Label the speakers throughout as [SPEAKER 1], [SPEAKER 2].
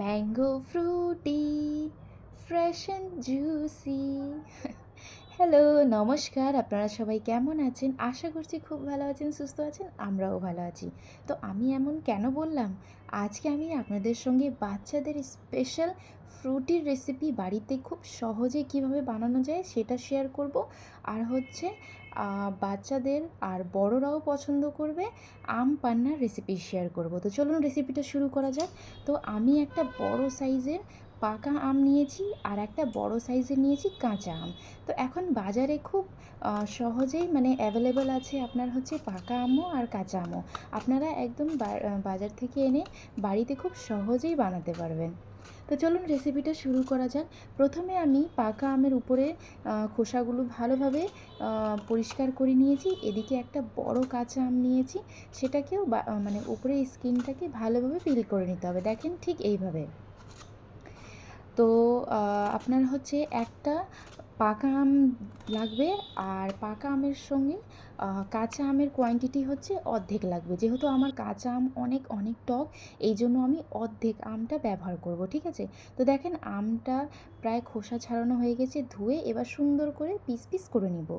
[SPEAKER 1] Mango Frooti fresh and juicy hello নমস্কার। আপনারা সবাই কেমন আছেন? আশা করছি খুব ভালো আছেন, সুস্থ আছেন, আমরাও ভালো আছি। তো আমি এমন কেন বললাম? আজকে আমি আপনাদের সঙ্গে বাচ্চাদের স্পেশাল ফ্রুটির রেসিপি বাড়িতে খুব সহজে কীভাবে বানানো যায় সেটা শেয়ার করব। আর হচ্ছে বাচ্চাদের আর বড়রাও পছন্দ করবে, আম পান্নার রেসিপি শেয়ার করব। তো চলুন রেসিপিটা শুরু করা যাক। তো আমি একটা বড় সাইজের পাকা আম নিয়েছি আর একটা বড় সাইজের নিয়েছি কাঁচা আম। তো এখন বাজারে খুব সহজেই মানে অ্যাভেলেবেল আছে আপনার হচ্ছে পাকা আমও আর কাঁচা আমও। আপনারা একদম বাজার থেকে এনে বাড়িতে খুব সহজেই বানাতে পারবেন। তো চলুন রেসিপিটা শুরু করা যাক। প্রথমে আমি পাকা আমের উপরে খোসাগুলো ভালোভাবে পরিষ্কার করে নিয়েছি। এদিকে একটা বড় কাঁচা আম নিয়েছি। সেটাকেও মানে উপরে স্কিনটাকে ভালোভাবে পিল করে নিতে হবে। দেখেন ঠিক এইভাবে। তো আপনার হচ্ছে একটা পাকা আম লাগবে। আর পাকা আমের সঙ্গে কাঁচা আমের কোয়ান্টিটি হচ্ছে অর্ধেক লাগবে। যেহেতু আমার কাঁচা আম অনেক অনেক টক, এই জন্য আমি অর্ধেক আমটা ব্যবহার করব, ঠিক আছে? তো দেখেন আমটা প্রায় খোসা ছাড়ানো হয়ে গেছে, ধুয়ে এবার সুন্দর করে পিস পিস করে নিব।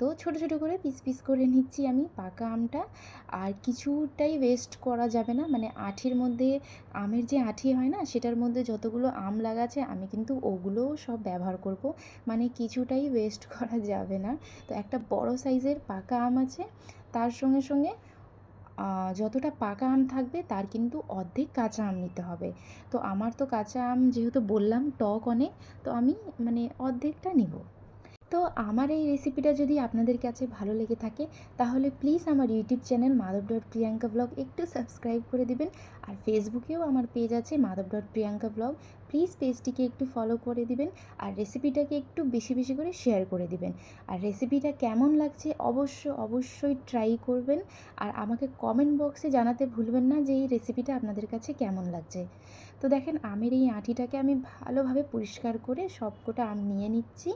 [SPEAKER 1] তো ছোট ছোট করে পিস পিস করে নিচ্ছি আমি পাকা আমটা। আর কিছুটাই ওয়েস্ট করা যাবে না মানে আঠির মধ্যে আমের যে আঠি হয় না, সেটার মধ্যে যতগুলো আম লাগাছে আমি কিন্তু ওগুলোও সব ব্যবহার করব। মানে কিছুটাই ওয়েস্ট করা যাবে না। তো একটা বড় সাইজের পাকা আম আছে, তার সঙ্গে সঙ্গে যতটা পাকা আম থাকবে তার কিন্তু অর্ধেক কাঁচা আম নিতে হবে। তো আমার তো কাঁচা আম যেহেতু বললাম টক অনেক, তো আমি মানে অর্ধেকটা নিব। তো আমার এই রেসিপিটা যদি আপনাদের কাছে ভালো লেগে থাকে, তাহলে প্লিজ আমার YouTube channel Madhab dot Priyanka blog একটু সাবস্ক্রাইব করে দিবেন। আর ফেসবুকেও আমার পেজ আছে Madhab dot Priyanka blog. Please পেজটিকে একটু ফলো করে দিবেন আর রেসিপিটাকে একটু বেশি বেশি করে শেয়ার করে দিবেন। আর রেসিপিটা কেমন লাগছে অবশ্য, অবশ্যই ট্রাই করবেন আর আমাকে কমেন্ট বক্সে জানাতে ভুলবেন না যে এই রেসিপিটা আপনাদের কাছে কেমন লাগছে। তো দেখেন আমের এই আঁটিটাকে আমি ভালোভাবে পরিষ্কার করে সবকটা আম নিয়ে নিচ্ছি।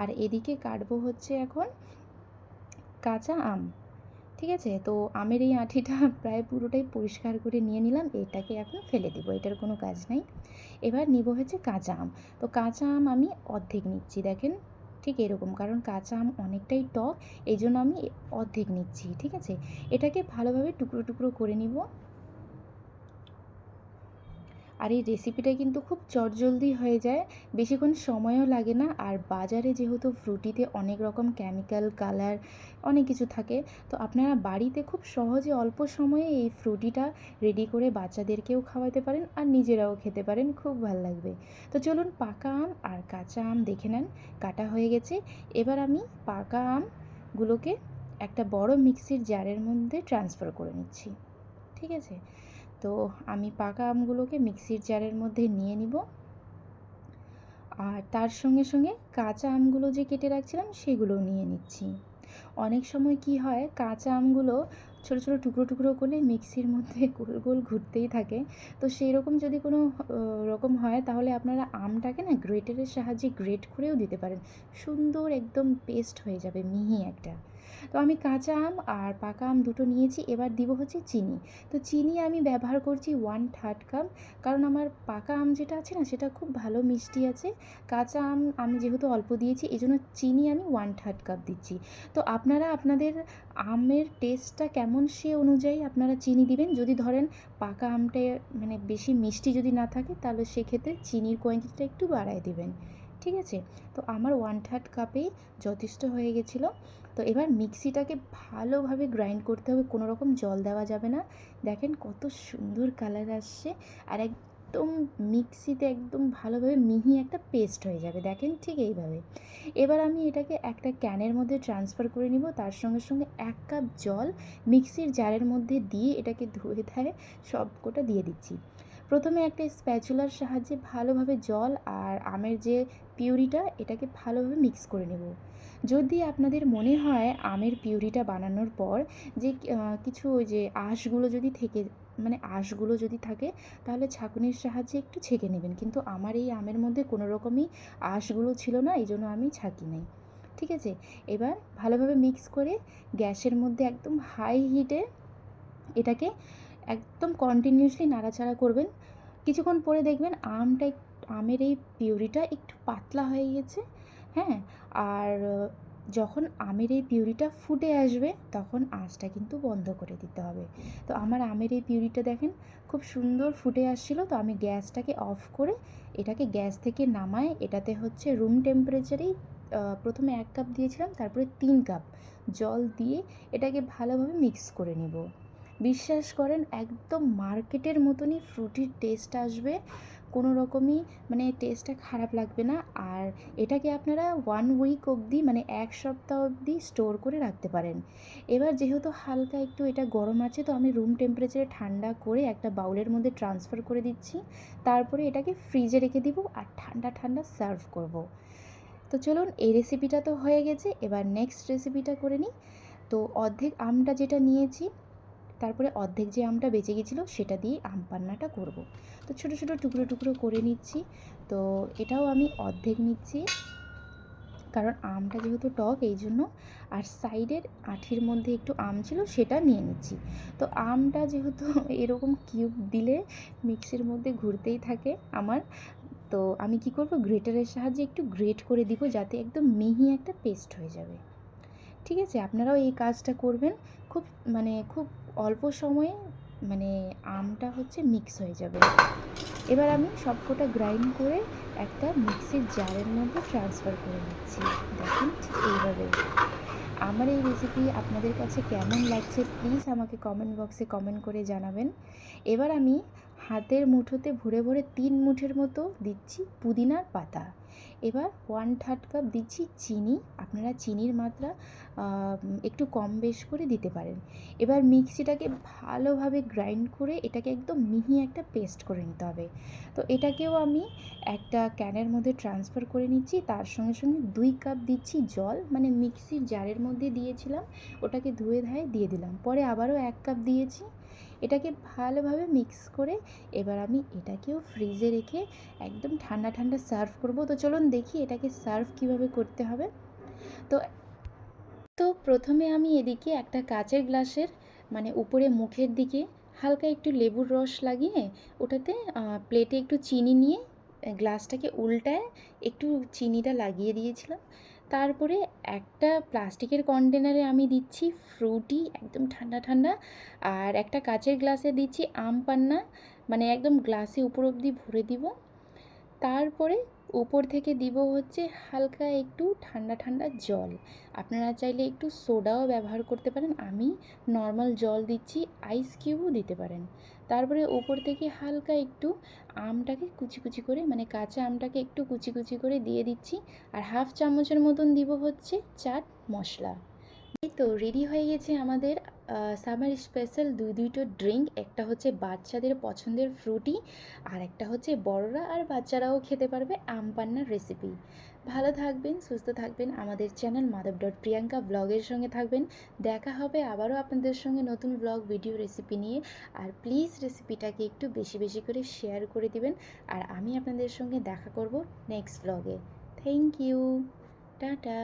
[SPEAKER 1] আর এদিকে কাটবো হচ্ছে এখন কাঁচা আম। ঠিক আছে? তো আমের এই আঁটিটা প্রায় পুরোটাই পরিষ্কার করে নিয়ে নিলাম, এটাকে এখন ফেলে দিব, এটার কোনো কাজ নাই। এবার নিব হচ্ছে কাঁচা আম। তো কাঁচা আম আমি অর্ধেক নিচ্ছি, দেখেন। ঠিক এরকম, কারণ কাঁচা আম অনেকটাই টক এই জন্য আমি অর্ধেক নিচ্ছি, ঠিক আছে? এটাকে ভালোভাবে টুকরো টুকরো করে নিব। আর এই রেসিপিটা কিন্তু খুব চটজলদি হয়ে যায়। বেশিক্ষণ সময়ও লাগে না। আর বাজারে যেহেতু ফ্রুটিতে অনেক রকম কেমিক্যাল কালার অনেক কিছু থাকে, তো আপনারা বাড়িতে খুব সহজে অল্প সময়ে এই ফ্রুটিটা রেডি করে বাচ্চাদেরকেও খাওয়াতে পারেন আর নিজেরাও খেতে পারেন, খুব ভালো লাগবে। তো চলুন পাকা আম আর কাঁচা আম দেখে নেন, কাটা হয়ে গেছে। এবার আমি পাকা আমগুলোকে একটা বড় মিক্সির জারের মধ্যে ট্রান্সফার করে নিচ্ছি। ঠিক আছে? তো আমি পাকা আমগুলোকে মিক্সির জারের মধ্যে নিয়ে নিব। আর তার সঙ্গে সঙ্গে কাঁচা আমগুলো যে কেটে রাখছিলাম সেগুলোও নিয়ে নিচ্ছি। অনেক সময় কি হয়, কাঁচা আমগুলো ছোটো ছোটো টুকরো টুকরো করে মিক্সির মধ্যে গোল গোল ঘুরতেই থাকে। তো সেই রকম যদি কোনো রকম হয় তাহলে আপনারা আমটাকে না গ্রেটারের সাহায্যে গ্রেট করেও দিতে পারেন। সুন্দর একদম পেস্ট হয়ে যাবে, মিহি একটা। তো আমি কাঁচা আম আর পাকা আম দুটো নিয়েছি, এবার দিব হচ্ছে চিনি। তো চিনি আমি ব্যবহার করছি ওয়ান থার্ড কাপ কারণ আমার পাকা আম যেটা আছে না, সেটা খুব ভালো মিষ্টি আছে। কাঁচা আম আমি যেহেতু অল্প দিয়েছি এই জন্য চিনি আমি ওয়ান থার্ড কাপ দিচ্ছি। তো আপনারা আপনাদের আমের টেস্টটা কেমন সে অনুযায়ী আপনারা চিনি দিবেন। যদি ধরেন পাকা আমটা মানে বেশি মিষ্টি যদি না থাকে, তাহলে সেক্ষেত্রে চিনির কোয়ান্টিটিটা একটু বাড়ায় দিবেন। ঠিক আছে? তো আমার ওয়ান থার্ড কাপেই যথেষ্ট হয়ে গেছিল। তো এবার মিক্সিটাকে ভালোভাবে গ্রাইন্ড করতে হবে, কোনো রকম জল দেওয়া যাবে না। দেখেন কত সুন্দর কালার আসছে আর একদম মিক্সিতে একদম ভালোভাবে মিহি একটা পেস্ট হয়ে যাবে। দেখেন ঠিক এইভাবে। এবার আমি এটাকে একটা ক্যানের মধ্যে ট্রান্সফার করে নিব, তার সঙ্গে সঙ্গে এক কাপ জল মিক্সির জারের মধ্যে দিয়ে এটাকে ধুয়ে ধায়ে সবকটা দিয়ে দিচ্ছি। প্রথমে একটা স্প্যাচুলার সাহায্যে ভালোভাবে জল আর আমের যে পিউরিটা, এটাকে ভালোভাবে মিক্স করে নেব। যদি আপনাদের মনে হয় আমের পিউরিটা বানানোর পর যে কিছু ওই যে আঁশগুলো যদি থেকে মানে আঁশগুলো যদি থাকে, তাহলে ছাঁকুনির সাহায্যে একটু ছেঁকে নেবেন। কিন্তু আমার এই আমের মধ্যে কোনো রকমই আঁশগুলো ছিল না, এই জন্য আমি ছাঁকি নাই। ঠিক আছে? এবার ভালোভাবে মিক্স করে গ্যাসের মধ্যে একদম হাই হিটে এটাকে একদম কন্টিনিউসলি নাড়াচাড়া করবেন। কিছুক্ষণ পরে দেখবেন আমটা আমের এই পিউরিটা একটু পাতলা হয়ে গেছে হ্যাঁ? আর, যখন আমের এই পিউরিটা ফুটে আসবে, তখন আঁচটা কিন্তু বন্ধ করে দিতে হবে। তো আমার আমের এই পিউরিটা দেখেন, খুব সুন্দর ফুটে আসছিল। তো আমি গ্যাসটাকে অফ করে এটাকে গ্যাস থেকে নামায়, এটাতে হচ্ছে রুম টেম্পারেচারেই প্রথমে এক কাপ দিয়েছিলাম, তারপরে তিন কাপ জল দিয়ে এটাকে ভালোভাবে মিক্স করে নেব। বিশ্বাস করেন, একদম মার্কেটের মতনই ফ্রুটির টেস্ট আসবে। কোনো রকমই মানে টেস্টটা খারাপ লাগবে না। আর এটাকে আপনারা ওয়ান উইক অবধি মানে এক সপ্তাহ অবধি স্টোর করে রাখতে পারেন। এবার যেহেতু হালকা একটু এটা গরম আছে, তো আমি রুম টেম্পারেচারে ঠান্ডা করে একটা বাউলের মধ্যে ট্রান্সফার করে দিচ্ছি। তারপরে এটাকে ফ্রিজে রেখে দিব আর ঠান্ডা ঠান্ডা সার্ভ করব। তো চলুন, এই রেসিপিটা তো হয়ে গেছে। এবার নেক্সট রেসিপিটা করে নিই। তো অর্ধেক আমটা যেটা নিয়েছি তারপরে অর্ধেক যে আমটা বেঁচে গেছিল, সেটা দিয়ে আম পান্নাটা করব। তো ছোটো ছোটো টুকরো টুকরো করে নিচ্ছি। তো এটাও আমি অর্ধেক নিচ্ছি। কারণ আমটা যেহেতু টক, এই জন্য আর সাইডের আঠির মধ্যে একটু আম ছিল, সেটা নিয়ে নিচ্ছি। তো আমটা যেহেতু এরকম কিউব দিলে মিক্সির মধ্যে ঘুরতেই থাকে আমার, তো আমি কি করব, গ্রেটারের সাহায্যে একটু গ্রেট করে দিব যাতে একদম মিহি একটা পেস্ট হয়ে যাবে। ঠিক আছে? আপনারাও এই কাজটা করবেন। খুব মানে খুব অল্প সময়ে মানে আমটা হচ্ছে মিক্স হয়ে যাবে। এবার আমি সবকটা গ্রাইন্ড করে একটা মিক্সির জারের মধ্যে ট্রান্সফার করে নিচ্ছি। দেখুন ঠিক এইভাবে। আমার এই রেসিপি আপনাদের কাছে কেমন লাগছে প্লিজ আমাকে কমেন্ট বক্সে কমেন্ট করে জানাবেন। এবার আমি হাতের মুঠোতে ভরে ভরে তিন মুঠের মতো দিচ্ছি পুদিনার পাতা। এবার ওয়ান থার্ড কাপ দিচ্ছি চিনি। আপনারা চিনির মাত্রা একটু কম বেশ করে দিতে পারেন। এবার মিক্সিটাকে ভালোভাবে গ্রাইন্ড করে এটাকে একদম মিহি একটা পেস্ট করে নিতে হবে। তো এটাকেও আমি একটা ক্যানের মধ্যে ট্রান্সফার করে নিচ্ছি। তার সঙ্গে সঙ্গে দুই কাপ দিচ্ছি জল। মানে মিক্সির জারের মধ্যে দিয়েছিলাম, ওটাকে ধুয়ে ধায়ে দিয়ে দিলাম। পরে আবারও এক কাপ দিয়েছি এটাকে ভালোভাবে মিক্স করে এবার আমি এটাকেও ফ্রিজে রেখে একদম ঠান্ডা ঠান্ডা সার্ভ করব। তো চলুন দেখি এটাকে সার্ভ কীভাবে করতে হবে। তো তো প্রথমে আমি এদিকে একটা কাচের গ্লাসের মানে উপরে মুখের দিকে হালকা একটু লেবুর রস লাগিয়ে ওটাতে প্লেটে একটু চিনি নিয়ে গ্লাসটাকে উল্টায় একটু চিনিটা লাগিয়ে দিয়েছিলাম। তারপরে একটা প্লাস্টিকের কন্টেনারে আমি দিচ্ছি ফ্রুটি, একদম ঠান্ডা ঠান্ডা। আর একটা কাচের গ্লাসে দিচ্ছি আম পান্না মানে একদম গ্লাসে উপর অবধি ভরে দিব। তারপরে উপর থেকে দিব হচ্ছে হালকা একটু ঠান্ডা ঠান্ডা জল। আপনারা চাইলে একটু সোডাও ব্যবহার করতে পারেন। আমি নর্মাল জল দিচ্ছি আইস কিউবও দিতে পারেন। তারপরে ওপর থেকে হালকা একটু আমটাকে কুচি কুচি করে মানে কাঁচা আমটাকে একটু কুচি কুচি করে দিয়ে দিচ্ছি। আর হাফ চামচের মতন দিব হচ্ছে চাট মশলা। তো রেডি হয়ে গেছে আমাদের সামার স্পেশাল দুই দুইটো ড্রিঙ্ক একটা হচ্ছে বাচ্চাদের পছন্দের ফ্রুটি আর একটা হচ্ছে বড়রা আর বাচ্চারাও খেতে পারবে আম পান্নার রেসিপি ভালো থাকবেন, সুস্থ থাকবেন, আমাদের চ্যানেল মাধব ডট প্রিয়াঙ্কা ব্লগের সঙ্গে থাকবেন। দেখা হবে আবারও আপনাদের সঙ্গে নতুন ব্লগ ভিডিও রেসিপি নিয়ে। আর প্লিজ রেসিপিটাকে একটু বেশি বেশি করে শেয়ার করে দিবেন। আর আমি আপনাদের সঙ্গে দেখা করব নেক্সট ব্লগে থ্যাংক ইউ টাটা